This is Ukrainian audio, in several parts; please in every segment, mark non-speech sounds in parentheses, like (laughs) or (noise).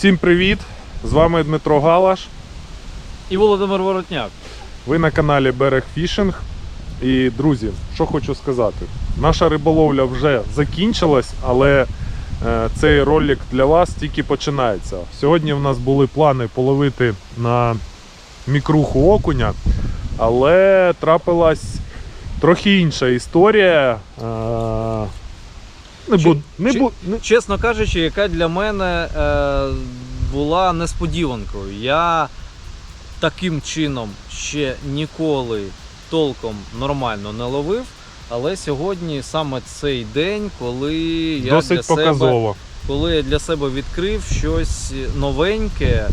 Всім привіт! З вами Дмитро Галаш. І Володимир Воротняк. Ви на каналі Берег Фішинг. І друзі, що хочу сказати, наша риболовля вже закінчилась, але е, цей ролик для вас тільки починається. Сьогодні в нас були плани половити на мікруху окуня, але трапилась трохи інша історія. Не Чи- буду, не чи- не- Чесно кажучи, яка для мене е, була несподіванкою. Я таким чином ще ніколи толком нормально не ловив. Але сьогодні саме цей день, коли я для досить себе, коли я для себе відкрив щось новеньке,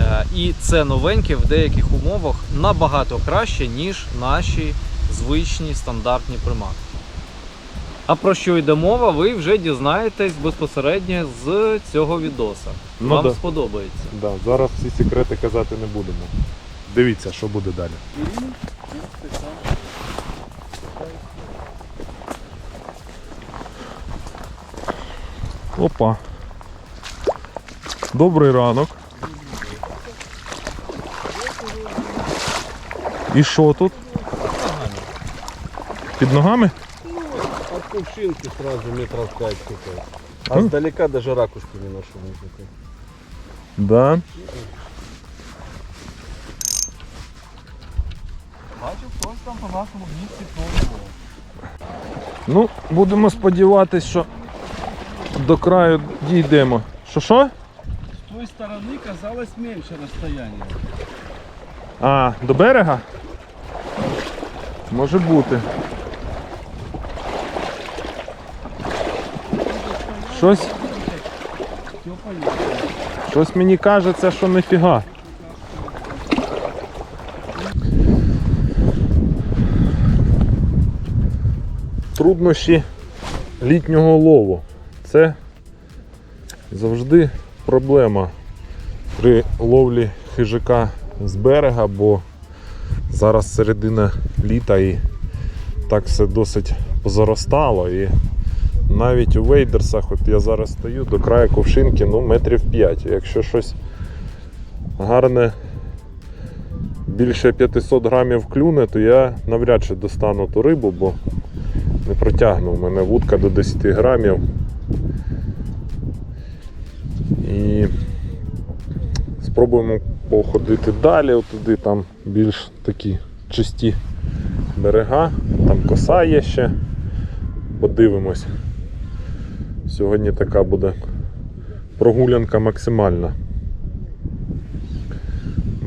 е, і це новеньке в деяких умовах набагато краще, ніж наші звичні стандартні приманки. А про що йде мова, ви вже дізнаєтесь безпосередньо з цього відоса. Ну Вам да. сподобається. Да, зараз всі секрети казати не будемо. Дивіться, що буде далі. Опа. Добрий ранок. І що тут? Під ногами? Кувшинки сразу метров 5 типа. А Хм. сдалека даже ракушки не нашел никакой. Да. Бачу, хтось там по нашому місці пробував. Ну, будемо сподіватися, що до краю дійдемо. Що що? С той стороны казалось меньше расстояние. А, до берега? Може бути. Щось, щось мені кажеться, що нефіга. Труднощі літнього лову. Це завжди проблема при ловлі хижака з берега, бо зараз середина літа і так все досить позаростало. І навіть у вейдерсах, от я зараз стою до краю ковшинки, ну метрів 5. Якщо щось гарне більше 500 грамів клюне, то я навряд чи достану ту рибу, бо не протягну. У мене вудка до 10 грамів. І спробуємо походити далі, отуди там більш такі чисті берега, там коса є ще. Подивимось. Сьогодні така буде прогулянка максимальна.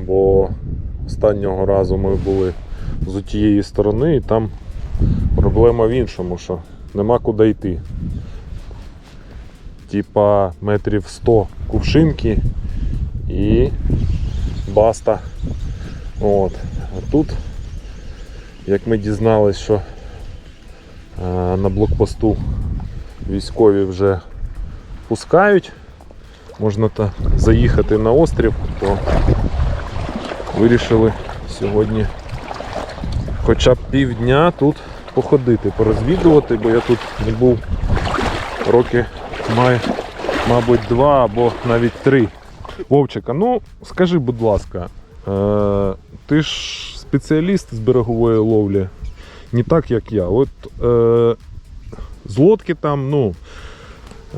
Бо останнього разу ми були з тієї сторони і там проблема в іншому, що нема куди йти. Типа метрів 100 кувшинки і баста. От. А тут, як ми дізналися, що е, на блокпосту військові вже пускають, можна та заїхати на острів, то вирішили сьогодні хоча б півдня тут походити, порозвідувати, бо я тут не був роки має, мабуть, два або навіть три. Вовчика, ну скажи, будь ласка, е, ти ж спеціаліст з берегової ловлі, не так як я. От е, з лодки там, ну.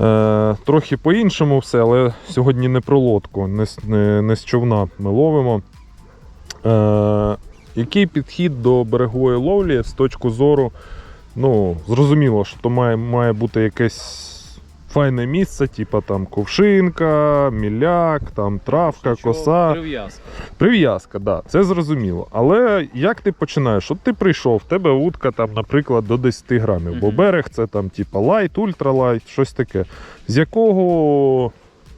Е, трохи по-іншому все, але сьогодні не про лодку, не, не, не з човна ми ловимо. Е, який підхід до берегової ловлі з точки зору, ну, зрозуміло, що то має, має бути якесь файне місце, типу там ковшинка, міляк, там травка, коса. Прив'язка. Прив'язка, да, це зрозуміло. Але як ти починаєш? От ти прийшов, в тебе вудка там, наприклад, до 10 грамів, бо Мгм. берег це там типа лайт, ультралайт, щось таке. З якого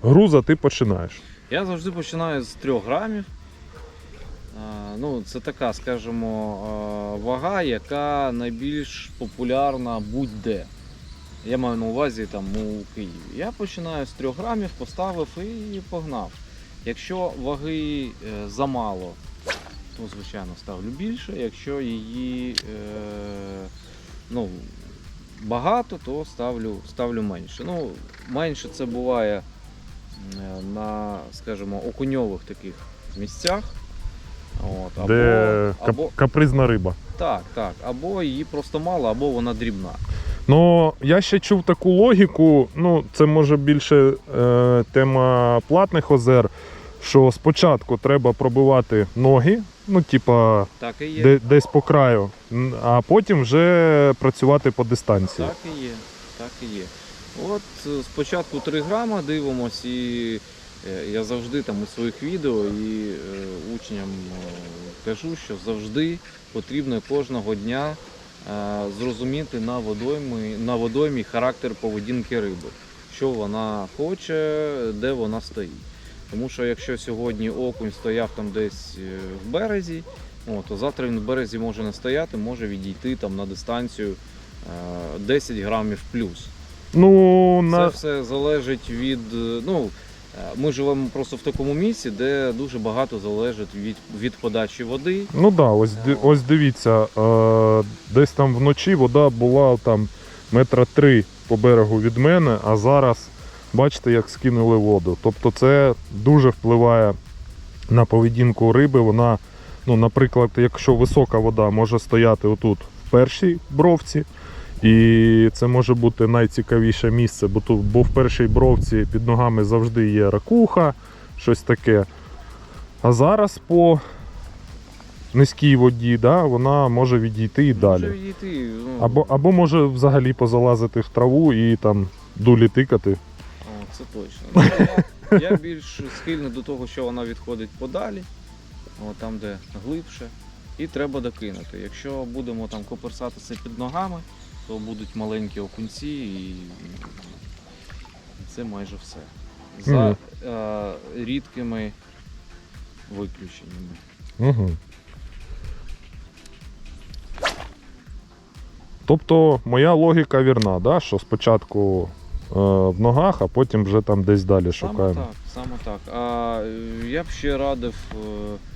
груза ти починаєш? Я завжди починаю з 3 грамів. А, ну, це така, скажімо, а, вага, яка найбільш популярна будь-де. Я маю на увазі там у Києві. Я починаю з 3 грамів, поставив і погнав. Якщо ваги е, замало, то звичайно ставлю більше. Якщо її е, ну, багато, то ставлю, ставлю менше. Ну, менше це буває е, на, скажімо, окуньових таких місцях. От, або, Де кап- або, капризна риба. так, так, або її просто мало, або вона дрібна. Ну, я ще чув таку логіку, ну, це може більше е, тема платних озер, що спочатку треба пробивати ноги, ну, типа, Так і є. де, десь по краю, н- а потім вже працювати по дистанції. Так і є. Так і є. От е, спочатку 3 грама дивимось, і е, я завжди там у своїх відео і е, учням е, кажу, що завжди потрібно кожного дня зрозуміти на водоймі, на водоймі характер поведінки риби, що вона хоче, де вона стоїть. Тому що якщо сьогодні окунь стояв там десь е, в березі, о, то завтра він в березі може не стояти, може відійти там на дистанцію е, 10 грамів плюс. Ну, Це на... все залежить від. е, Ну, е, ми живемо просто в такому місці, де дуже багато залежить від, від подачі води. ну да, ось, ось дивіться, е, десь там вночі вода була там метра три по берегу від мене, а зараз бачите, як скинули воду. Тобто це дуже впливає на поведінку риби. Вона, ну, наприклад, якщо висока вода може стояти отут в першій бровці, і це може бути найцікавіше місце, бо тут, бо в першій бровці під ногами завжди є ракуха, щось таке. А зараз по низькій воді, да, вона може відійти і далі. Може відійти. Ну, Або, або може взагалі позалазити в траву і там дулі тикати. О, це точно. Ну, я, я більш схильний до того, що вона відходить подалі, там, де глибше, і треба докинути. Якщо будемо там коперсатися під ногами, то будуть маленькі окунці і це майже все. За е, рідкими виключеннями. Угу. Тобто моя логіка вірна, да? що спочатку е, в ногах, а потім вже там десь далі Саме шукаємо. так, саме так. А е, я б ще радив е,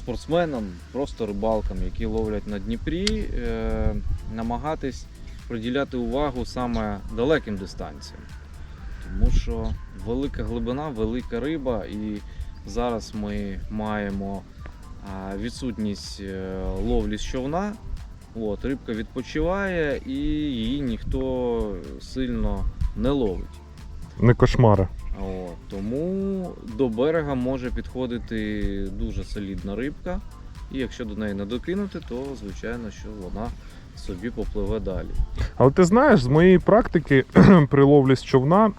спортсменам, просто рибалкам, які ловлять на Дніпрі, е, намагатись приділяти увагу саме далеким дистанціям. Тому що велика глибина, велика риба, і зараз ми маємо відсутність е, ловлі з човна. От, рибка відпочиває і її ніхто сильно не ловить. Не кошмари. От, тому до берега може підходити дуже солідна рибка. І якщо до неї не докинути, то звичайно, що вона собі попливе далі. Але ти знаєш, з моєї практики (clears throat) при ловлі з човна, е,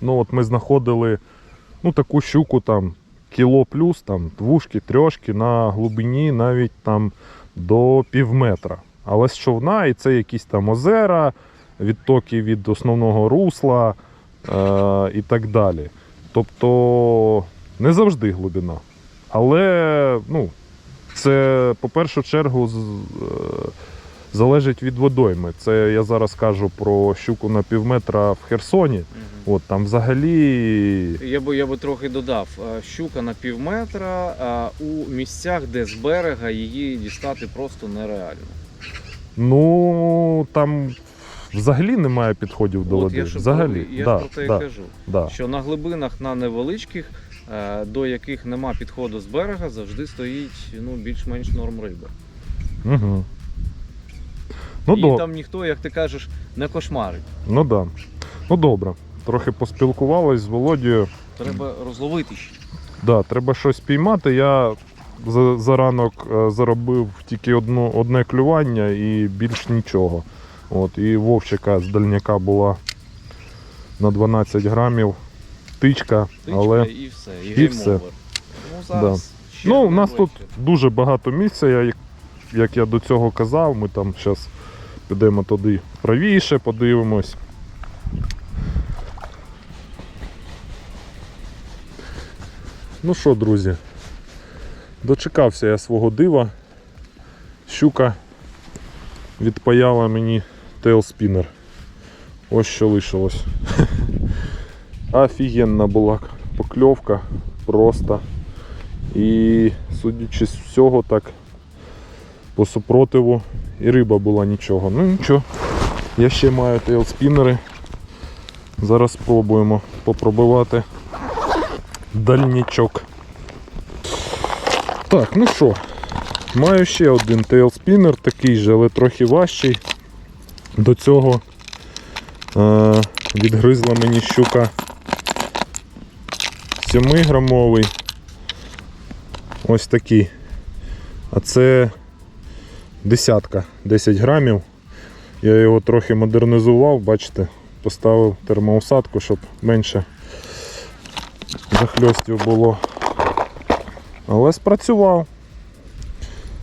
ну от ми знаходили ну, таку щуку там кіло плюс, там двушки, трьошки на глибині навіть там до пів метра. Але з човна і це якісь там озера, відтоки від основного русла і так далі. Тобто не завжди глибина. Але ну, це по першу чергу з- е, залежить від водойми. Це я зараз кажу про щуку на пів метра в Херсоні. От там взагалі Я би, я би трохи додав, е, щука на пів метра а у місцях, де з берега її дістати просто нереально. ну там взагалі немає підходів до От води. я ж взагалі. про, я да, про те і кажу. да. Що на глибинах на невеличких, е, до яких нема підходу з берега, завжди стоїть ну, більш-менш норм риби. Угу. Ну, і до... там ніхто, як ти кажеш, не кошмарить. ну да. Ну добре. Трохи поспілкувались з Володією. Треба розловити ще. Да, треба щось піймати. Я за, за ранок е, заробив тільки одну, одне клювання і більш нічого. От, і Вовчика з дальняка була на 12 грамів тичка, Тичка але і все, і, і все. Ну, зараз ще ну, у нас тут дуже багато місця, я, як- як я до цього казав, ми там зараз підемо туди правіше, подивимось. Ну що, друзі, дочекався я свого дива. Щука відпаяла мені тейлспінер. Ось що лишилось. (laughs) Офігенна була покльовка просто. І судячи з всього, так по супротиву і риба була нічого. Ну нічого. Я ще маю тейлспінери. Зараз спробуємо попробувати дальнічок. Так, ну що, маю ще один тейлспінер, такий же, але трохи важчий. До цього е- відгризла мені щука 7-грамовий. Ось такий. А це десятка, 10 грамів. Я його трохи модернізував, бачите, поставив термоусадку, щоб менше захльостів було. Але спрацював.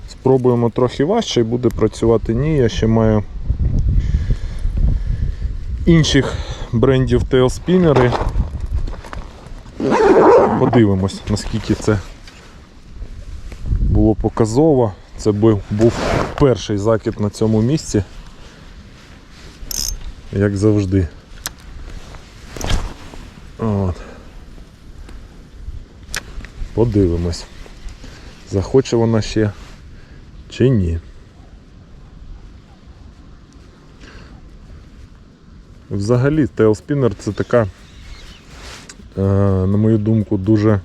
Спробуємо трохи важче і буде працювати ні. Я ще маю інших брендів тейлспінери. Подивимось, наскільки це було показово. Це був, був перший закид на цьому місці. Як завжди. От. Подивимось, захоче вона ще чи ні. Взагалі, тейлспінер це така, е, на мою думку, дуже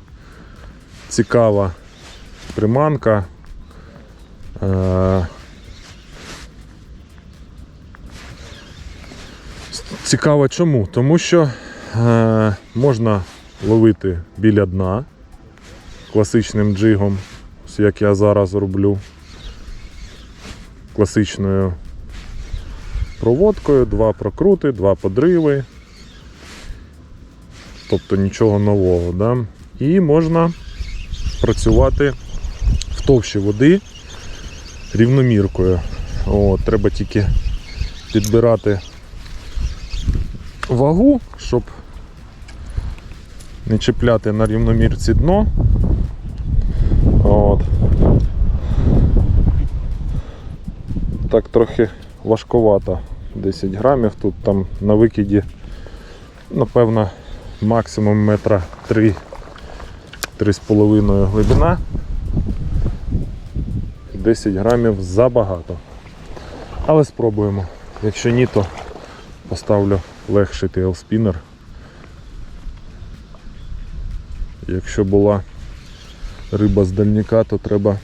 цікава приманка. Е, Цікаво чому? Тому що е, можна ловити біля дна класичним джигом, як я зараз роблю. Класичною проводкою, два прокрути, два подриви. Тобто нічого нового. Да? І можна працювати в товщі води рівноміркою. Треба тільки підбирати вагу, щоб не чіпляти на рівномірці дно. От. Так трохи важковато. 10 грамів. Тут там на викиді, напевно, максимум метра 3 3,5 глибина. 10 грамів забагато. Але спробуємо. Якщо ні, то поставлю легший тейлспінер. Якщо була риба з дальніка, то треба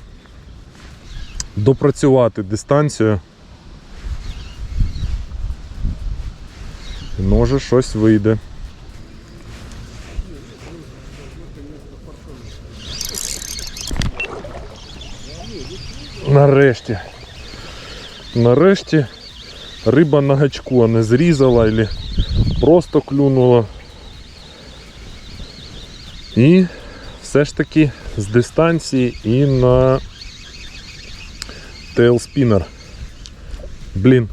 допрацювати дистанцію. Може щось вийде. Нарешті. Нарешті риба на гачку, а не зрізала або просто клюнула. І все ж таки з дистанції і на тейлспінер. Блін,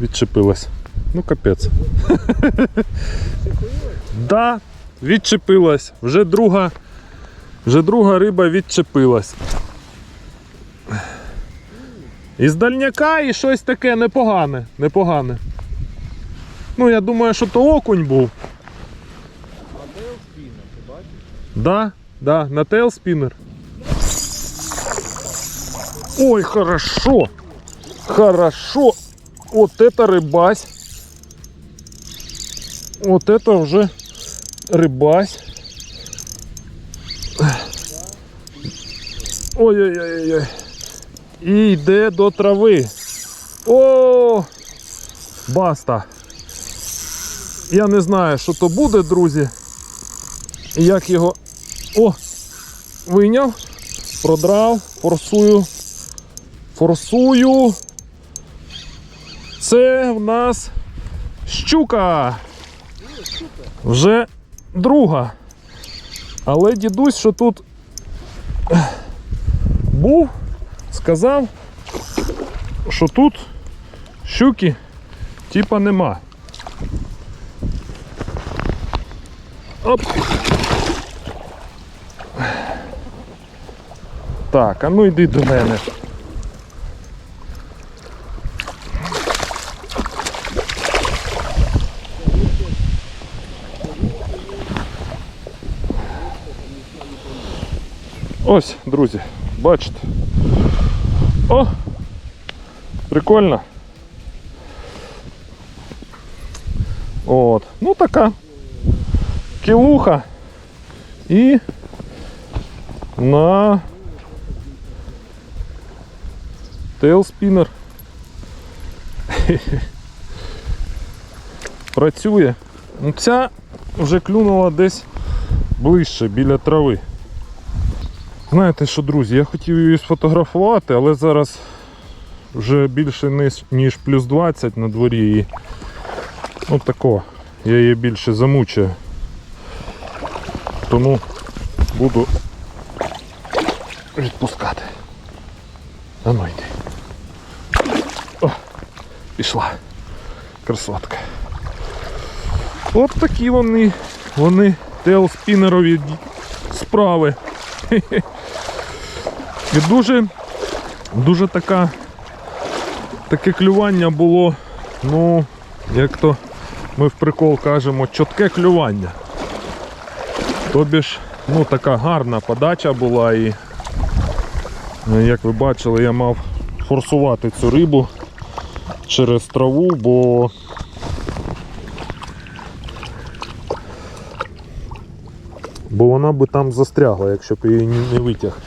відчепилась. Ну капець. (laughs) Да, відчепилась. Вже друга, вже друга риба відчепилась. Із дальняка і щось таке непогане, непогане. Ну, я думаю, що то окунь був. Да, да, на тейлспінер. Ой, хорошо. Хорошо. Вот это рыбась. Вот это уже рыбась. Ой-ой-ой-ой. І йде до трави. О! Баста. Я не знаю, що то буде, друзі. Як його. О! Вийняв, продрав, форсую. Форсую. Це в нас щука. Вже друга. Але дідусь, що тут був, сказав, що тут щуки типа нема. Оп. Так, а ну йди до мене. Ось, друзі, бачите. О! Прикольно. От. Ну така кілуха. І на тейлспінер. (laughs) Працює. Ну, ця вже клюнула десь ближче біля трави. Знаєте що, друзі, я хотів її сфотографувати, але зараз вже більше ніж, плюс 20 на дворі і от тако. Я її більше замучую. Тому буду відпускати. А ну йди. О, пішла. Красотка. От такі вони, вони тейлспінерові справи. І дуже, дуже така, таке клювання було, ну, як то ми в прикол кажемо, чітке клювання. Тобі ж, ну, така гарна подача була і, е, як ви бачили, я мав форсувати цю рибу через траву, бо бо вона би там застрягла, якщо б її не витяг.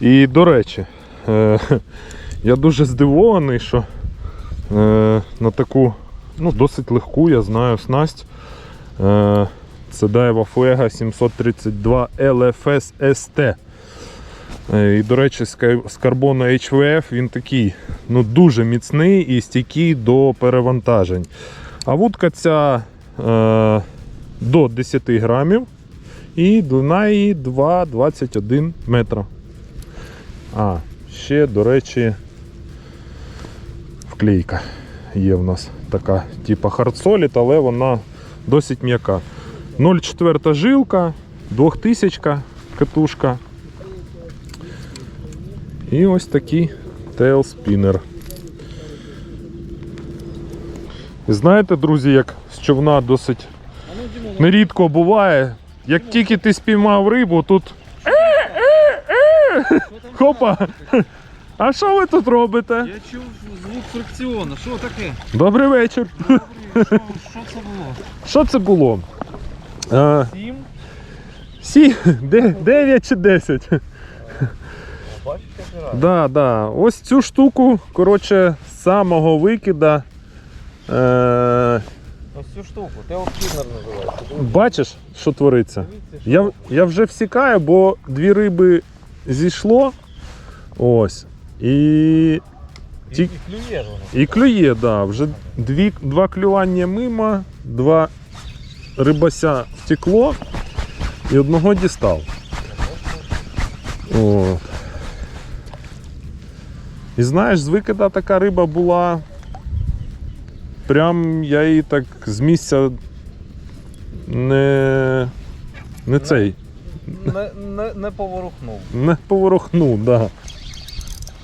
І до речі, е, (laughs) я дуже здивований, що е, на таку ну, досить легку, я знаю, снасть. Е, це Daiwa Fuega 732 LFS ST. І, до речі, з карбону HVF він такий ну, дуже міцний і стійкий до перевантажень. А вудка ця е, до 10 грамів і длина її 2,21 метра. А, ще, до речі, вклейка є в нас така, типа хардсолід, але вона досить м'яка. 0,4 жилка, 2000 катушка. І ось такий тейлспінер. Знаєте, друзі, як з човна досить нерідко буває. Як тільки ти спіймав рибу, тут. (laughs) Хопа! А що ви тут робите? Я чув звук фрикціону. Що таке? Добрий вечір. Що, що це було? Що це було? А, Сім? сі, де, 9 чи 10? Бачиш, як грає? Да, да. Ось цю штуку, коротше, з самого викида. Е, Ось цю штуку, теоскінер називається. бачиш, що твориться? Дивіться, що Я, я вже всікаю, бо дві риби зійшло. Ось. І і, і клює воно. І клює, да. Вже дві, два клювання мимо, два рибася втекло і одного дістав. О. І знаєш, з викида така риба була. Прям я її так з місця не, не цей, Не, не, не поворухнув. не поворохнув, да.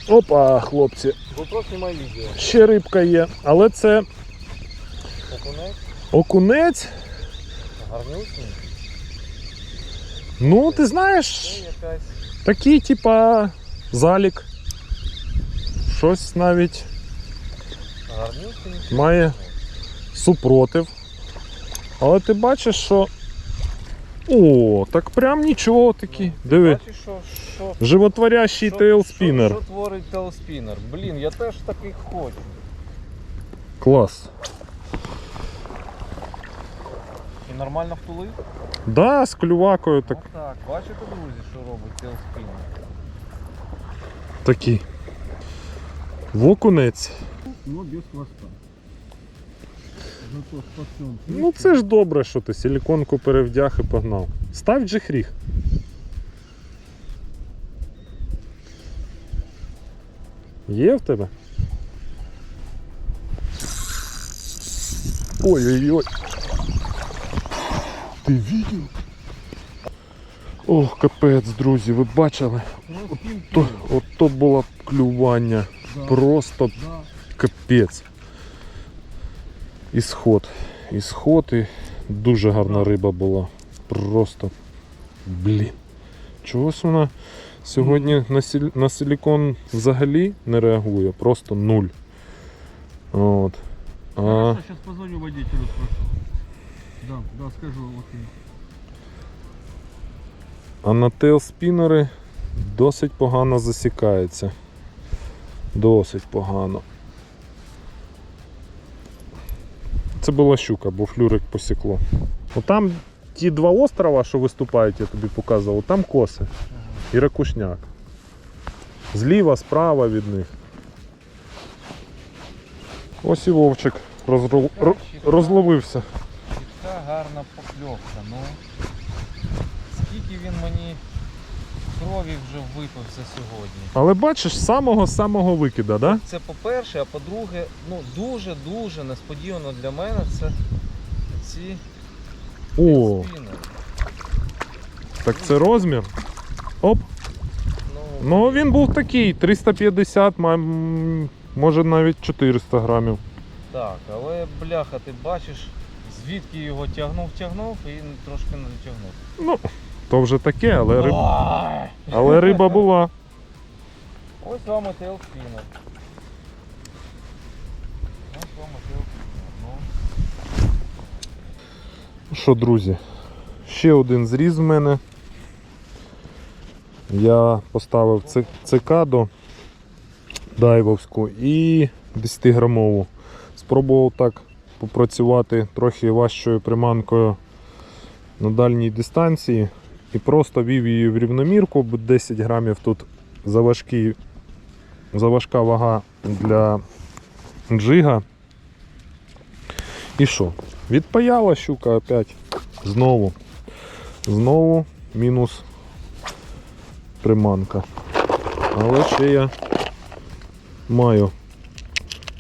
Опа, хлопці, знімай відео. ще рибка є, але це Окунець, окунець. гарнюсний. Ну, ти знаєш, якась такий, типа, залік. Щось навіть гарнюсний. Має. супротив. Але ти бачиш, що. О, так прям нічого такий. Диви. Бачиш, що, що, Животворящий що, тейлспінер. Що, що творить тейлспінер? Блін, я теж такий хочу. Клас. І нормально втулив? Да, з клювакою так, Так. так, бачите, друзі, що робить тейлспінер? такий. В окунець. Но без хвоста. Хвостом. Ну це ж добре, що ти силіконку перевдяг і погнав. Став джихріг. Є в тебе? Ой-ой-ой. Ти бачив? Ох, капець, друзі, ви бачили? Ну, ким То, от то було клювання. Просто. Капець. Ісход. Ісход і дуже гарна риба була. Просто. Блін. Чогось вона сьогодні на, сіль... на силікон взагалі не реагує, просто нуль. От. А, Сейчас позвоню водителю, спрошу. Да, да, скажу, окей. А на тейлспінери досить погано засікається. Досить погано. Це була щука, бо флюрик посікло. Ну там ті два острова, що виступають, я тобі показував, там коси і ракушняк. Зліва, справа від них. Ось і вовчик розру- ро- розловився. Чітка гарна покльовка. Ну скільки він мені крові вже випив за сьогодні. Але бачиш, з самого-самого викида, да? Це по-перше, а по-друге, ну дуже-дуже несподівано для мене це ці О, спінери. так це розмір. Оп. Ну, Ну він був такий, 350, м, може навіть 400 грамів. так, але бляха, ти бачиш, звідки його тягнув, тягнув і трошки не дотягнув. Ну, то вже таке, але, риб... Ай! але риба була. Ось вам і тейлспінер. Ось вам тейлспінер. Ну, Що, друзі, ще один зріз в мене. Я поставив цикаду дайвовську і 10-грамову. Спробував так попрацювати трохи важчою приманкою на дальній дистанції і просто вів її в рівномірку, 10 грамів тут заважкий, заважка вага для джига. І що? Відпаяла щука опять. Знову. Знову мінус приманка. Але ще я маю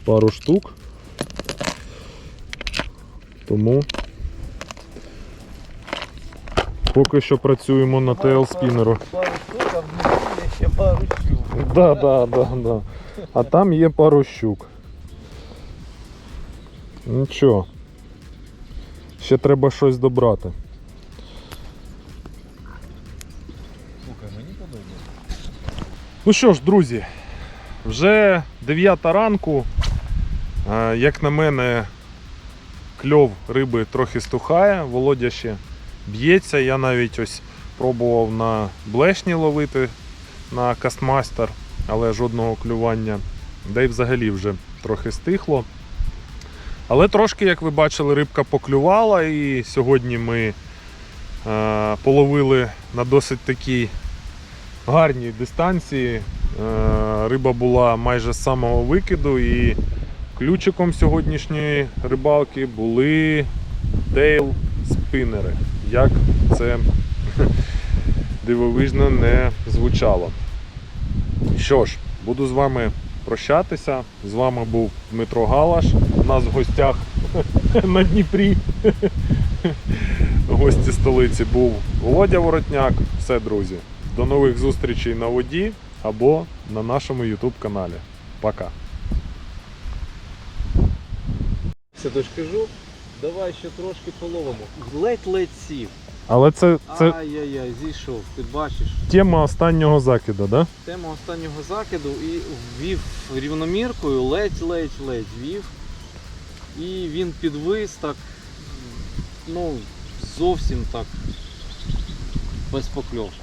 пару штук. Тому поки що працюємо на TL спінеру. Да, да, да, да. А там є пару щук. Нічого. Ще треба щось добрати. Слухай, мені подобається. Ну що ж, друзі, вже 9 ранку. Е, Як на мене, кльов риби трохи стухає, Володя ще б'ється. Я навіть ось пробував на блешні ловити на кастмастер, але жодного клювання. Да й взагалі вже трохи стихло. Але трошки, як ви бачили, рибка поклювала, і сьогодні ми е, половили на досить такій гарній дистанції. Е, Риба була майже з самого викиду і ключиком сьогоднішньої рибалки були дейл спинери. Як це (laughs) дивовижно не звучало. Що ж, буду з вами прощатися. З вами був Дмитро Галаш. У нас в гостях (laughs) на Дніпрі. (laughs) Гості столиці був Володя Воротняк. Все, друзі. До нових зустрічей на воді або на нашому YouTube каналі. Пока. Все, то ж давай ще трошки половимо. Ледь-ледь сів. Але це, це Ай-яй-яй, зійшов, ти бачиш. тема останнього закиду, да? Тема останнього закиду і ввів рівноміркою, ледь-ледь-ледь ввів. І він підвис так, ну, зовсім так без покльовки.